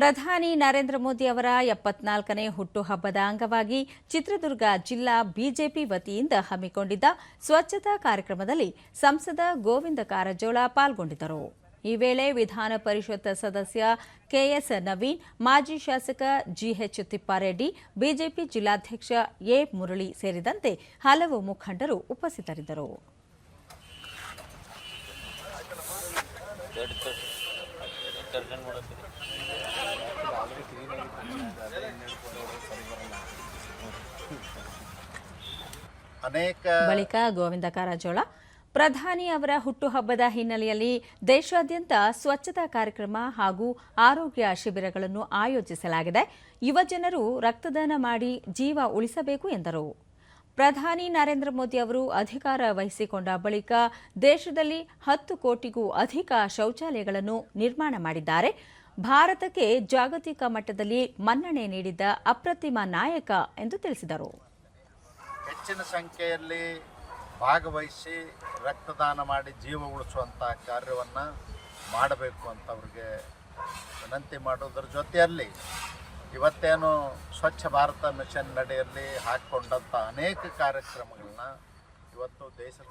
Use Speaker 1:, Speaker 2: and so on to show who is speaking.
Speaker 1: ಪ್ರಧಾನಿ ನರೇಂದ್ರ ಮೋದಿ ಅವರ ಎಪ್ಪತ್ನಾಲ್ಕನೇ ಹುಟ್ಟುಹಬ್ಬದ ಅಂಗವಾಗಿ ಚಿತ್ರದುರ್ಗ ಜಿಲ್ಲಾ ಬಿಜೆಪಿ ವತಿಯಿಂದ ಹಮ್ಮಿಕೊಂಡಿದ್ದ ಸ್ವಚ್ಛತಾ ಕಾರ್ಯಕ್ರಮದಲ್ಲಿ ಸಂಸದ ಗೋವಿಂದ ಕಾರಜೋಳ ಪಾಲ್ಗೊಂಡಿದ್ದರು ಈ ವೇಳೆ ವಿಧಾನ ಪರಿಷತ್ ಸದಸ್ಯ ಕೆಎಸ್ ನವೀನ್ ಮಾಜಿ ಶಾಸಕ ಜಿಎಚ್ ತಿಪ್ಪಾರೆಡ್ಡಿ ಬಿಜೆಪಿ ಜಿಲ್ಲಾಧ್ಯಕ್ಷ ಎ ಮುರಳಿ ಸೇರಿದಂತೆ ಹಲವು ಮುಖಂಡರು ಉಪಸ್ಥಿತರಿದ್ದರು
Speaker 2: ಅನೇಕ
Speaker 1: ಬಳಿಕ ಗೋವಿಂದ ಕಾರಜೋಳ, ಪ್ರಧಾನಿ ಅವರ ಹುಟ್ಟುಹಬ್ಬದ ಹಿನ್ನೆಲೆಯಲ್ಲಿ ದೇಶಾದ್ಯಂತ ಸ್ವಚ್ಛತಾ ಕಾರ್ಯಕ್ರಮ ಹಾಗೂ ಆರೋಗ್ಯ ಶಿಬಿರಗಳನ್ನು ಆಯೋಜಿಸಲಾಗಿದೆ. ಯುವಜನರು ರಕ್ತದಾನ ಮಾಡಿ ಜೀವ ಉಳಿಸಬೇಕು ಎಂದರು. ಪ್ರಧಾನಿ ನರೇಂದ್ರ ಮೋದಿ ಅವರು ಅಧಿಕಾರ ವಹಿಸಿಕೊಂಡ ಬಳಿಕ ದೇಶದಲ್ಲಿ ಹತ್ತು ಕೋಟಿಗೂ ಅಧಿಕ ಶೌಚಾಲಯಗಳನ್ನು ನಿರ್ಮಾಣ ಮಾಡಿದ್ದಾರೆ. ಭಾರತಕ್ಕೆ ಜಾಗತಿಕ ಮಟ್ಟದಲ್ಲಿ ಮನ್ನಣೆ ನೀಡಿದ್ದ ಅಪ್ರತಿಮ ನಾಯಕ ಎಂದು ತಿಳಿಸಿದರು.
Speaker 2: ಹೆಚ್ಚಿನ ಸಂಖ್ಯೆಯಲ್ಲಿ ಭಾಗವಹಿಸಿ ರಕ್ತದಾನ ಮಾಡಿ ಜೀವ ಉಳಿಸುವಂಥ ಕಾರ್ಯವನ್ನು ಮಾಡಬೇಕು ಅಂತ ಅವ್ರಿಗೆ ವಿನಂತಿ ಮಾಡೋದ್ರ ಜೊತೆಯಲ್ಲಿ ಇವತ್ತೇನು ಸ್ವಚ್ಛ ಭಾರತ ಮಿಷನ್ ನಡೆಯಲ್ಲಿ ಹಾಕ್ಕೊಂಡಂಥ ಅನೇಕ ಕಾರ್ಯಕ್ರಮಗಳನ್ನ ಇವತ್ತು ದೇಶದ